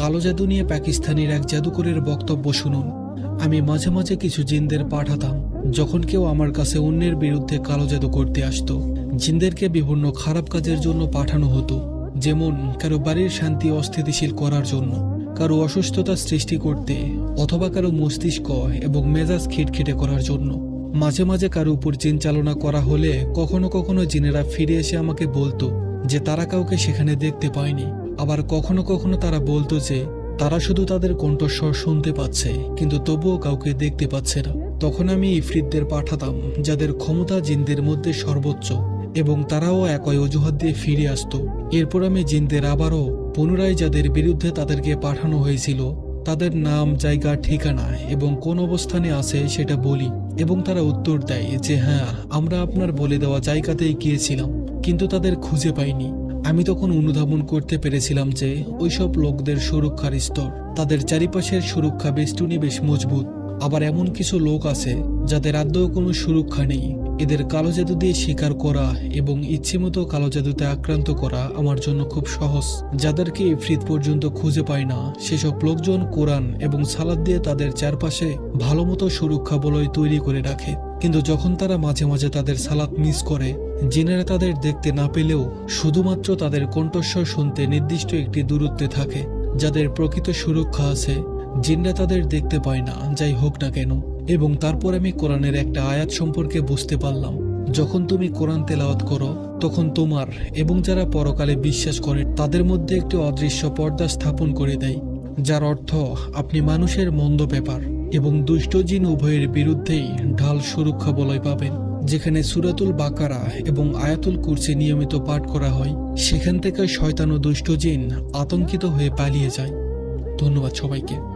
কালো জাদু নিয়ে পাকিস্তানের এক জাদুকরের বক্তব্য শুনুন। আমি মাঝে মাঝে কিছু জিনদের পাঠাতাম, যখন কেউ আমার কাছে অন্যের বিরুদ্ধে কালো জাদু করতে আসতো। জিনদেরকে বিভিন্ন খারাপ কাজের জন্য পাঠানো হতো, যেমন কারও বাড়ির শান্তি অস্থিতিশীল করার জন্য, কারও অসুস্থতা সৃষ্টি করতে, অথবা কারও মস্তিষ্ক এবং মেজাজ খিটখিটে করার জন্য। মাঝে মাঝে কারও উপর জিন চালনা করা হলে কখনো কখনো জিনেরা ফিরে এসে আমাকে বলতো যে তারা কাউকে সেখানে দেখতে পায়নি। আবার কখনো কখনো তারা বলতো যে, তারা শুধু তাদের কণ্ঠস্বর শুনতে পাচ্ছে, কিন্তু তবুও কাউকে দেখতে পাচ্ছে না। তখন আমি ইফরিতদের পাঠাতাম, যাদের ক্ষমতা জিনদের মধ্যে সর্বোচ্চ, এবং তারাও একই অজুহাত দিয়ে ফিরে আসতো। এরপর আমি জিনদের আবারও, পুনরায় যাদের বিরুদ্ধে তাদেরকে পাঠানো হয়েছিল, তাদের নাম, জায়গা, ঠিকানা এবং কোন অবস্থানে আছে সেটা বলি, এবং তারা উত্তর দেয় যে হ্যাঁ আমরা আপনার বলে দেওয়া জায়গাতেই গিয়েছিলাম, কিন্তু তাদের খুঁজে পাইনি। আমি তখন অনুধাবন করতে পেরেছিলাম যে ওইসব লোকদের সুরক্ষার স্তর। তাদের চারিপাশের সুরক্ষা বেষ্টনী বেশ মজবুত। আবার এমন কিছু লোক আছে যাদের আদৌ কোনো সুরক্ষা নেই। এদের কালো জাদু দিয়ে শিকার করা এবং ইচ্ছেমতো কালো জাদুতে আক্রান্ত করা আমার জন্য খুব সহজ। যাদেরকে ইফরিত পর্যন্ত খুঁজে পায় না, সেসব লোকজন কোরআন এবং সালাদ দিয়ে তাদের চারপাশে ভালো মতো সুরক্ষা বলয় তৈরি করে রাখে। কিন্তু যখন তারা মাঝে মাঝে তাদের সালাত মিস করে, জিনেরা তাদের দেখতে না পেলেও শুধুমাত্র তাদের কণ্ঠস্বর শুনতে নির্দিষ্ট একটি দূরত্বে থাকে, যাদের প্রকৃত সুরক্ষা আছে। জিনরা তাদের দেখতে পায় না, যাই হোক না কেন। এবং তারপর আমি কোরআনের একটা আয়াত সম্পর্কে বুঝতে পারলাম। যখন তুমি কোরআন তেলাওয়াত করো, তখন তোমার এবং যারা পরকালে বিশ্বাস করে, তাদের মধ্যে একটি অদৃশ্য পর্দা স্থাপন করে দেয়, যার অর্থ আপনি মানুষের মন্দ ব্যাপার। এবং দুষ্ট জিন উভয়ের বিরুদ্ধেই ঢাল সুরক্ষা বলয় পাবেন। যেখানে সুরাতুল বাকারা এবং আয়াতুল কুরসি নিয়মিত পাঠ করা হয়, সেখান থেকে শয়তান ও দুষ্ট জিন আতঙ্কিত হয়ে পালিয়ে যায়। ধন্যবাদ সবাইকে।